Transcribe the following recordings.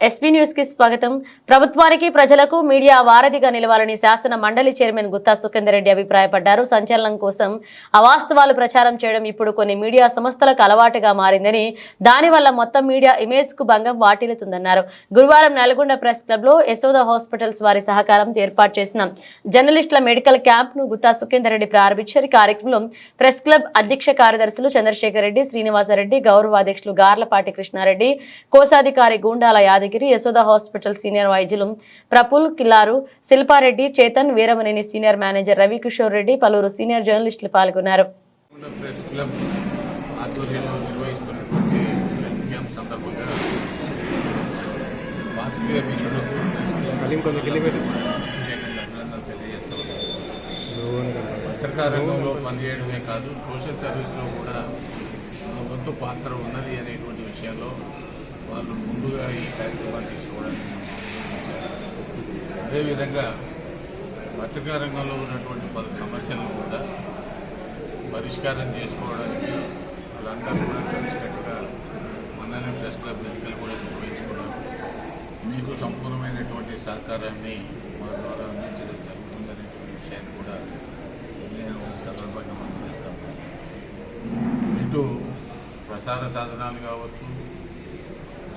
SP న్యూస్కి స్వాగతం. ప్రభుత్వానికి ప్రజలకు మీడియా వారధిగా నిలవాలని శాసన మండలి చైర్మన్ గుత్తా సుఖేందర్ రెడ్డి అభిప్రాయపడ్డారు. సంచలనం కోసం అవాస్తవాలు ప్రచారం చేయడం ఇప్పుడు కొన్ని మీడియా సంస్థలకు అలవాటుగా మారిందని దానివల్ల మొత్తం మీడియా ఇమేజ్కు భంగం వాటిల్లుతుందన్నారు. గురువారం నల్గొండ ప్రెస్ క్లబ్లో యశోద హాస్పిటల్స్ వారి సహకారంతో ఏర్పాటు చేసిన జర్నలిస్టుల మెడికల్ క్యాంప్ను గుత్తా సుఖేందర్ రెడ్డి ప్రారంభించారు కార్యక్రమంలో ప్రెస్ క్లబ్ అధ్యక్ష కార్యదర్శులు చంద్రశేఖర్ రెడ్డి శ్రీనివాసరెడ్డి గౌరవ అధ్యక్షులు గార్లపాటి కృష్ణారెడ్డి కోశాధికారి గూండాల యాదగిరి యశోద హాస్పిటల్ సీనియర్ వైద్యులు ప్రఫుల్ కిల్లారు శిల్పారెడ్డి చేతన్ వీరమనేని సీనియర్ మేనేజర్ రవికిషోర్ రెడ్డి పలువురు సీనియర్ జర్నలిస్టులు పాల్గొన్నారు. పత్రికా రంగంలో పనిచేయడమే కాదు సోషల్ సర్వీస్లో కూడా వంతు పాత్ర ఉన్నది అనేటువంటి విషయంలో వాళ్ళు ముందుగా ఈ కార్యక్రమాన్ని తీసుకోవడానికి అదేవిధంగా పత్రికా రంగంలో ఉన్నటువంటి పలు సమస్యలను కూడా పరిష్కారం చేసుకోవడానికి వాళ్ళందరూ కూడా కలిసికట్టుగా మనల్ని ప్రెస్ క్లబ్ ఎన్నికలు కూడా నిర్వహించుకున్నారు. మీకు సంపూర్ణమైనటువంటి సహకారాన్ని మా ద్వారా అందించడం జరుగుతుందనేటువంటి విషయాన్ని కూడా నేను సందర్భంగా మనం చేస్తాను ఇటు ప్రసార సాధనాలు కావచ్చు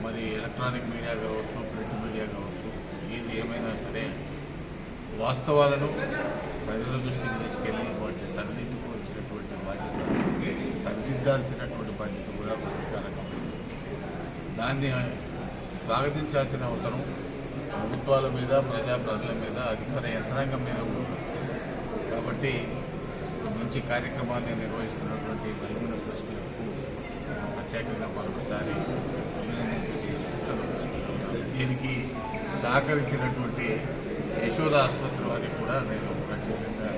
మరి ఎలక్ట్రానిక్ మీడియా కావచ్చు ప్రింట్ మీడియా కావచ్చు ఏది ఏమైనా సరే వాస్తవాలను ప్రజల దృష్టికి తీసుకెళ్ళి వాటిని సరిదిద్దుకోవాల్సినటువంటి బాధ్యత సరిదిద్దాల్సినటువంటి బాధ్యత కూడా పత్రికా దాన్ని స్వాగతించాల్సిన అవసరం ప్రభుత్వాల మీద ప్రజా ప్రజల మీద అధికార యంత్రాంగం మీద ఉంది. కాబట్టి మంచి కార్యక్రమాన్ని నిర్వహిస్తున్నటువంటి నలుగురు ప్రశ్నలకు ప్రత్యేకంగా మరొకసారి దీనికి సహకరించినటువంటి యశోద ఆసుపత్రి వారికి కూడా నేను ప్రత్యేకంగా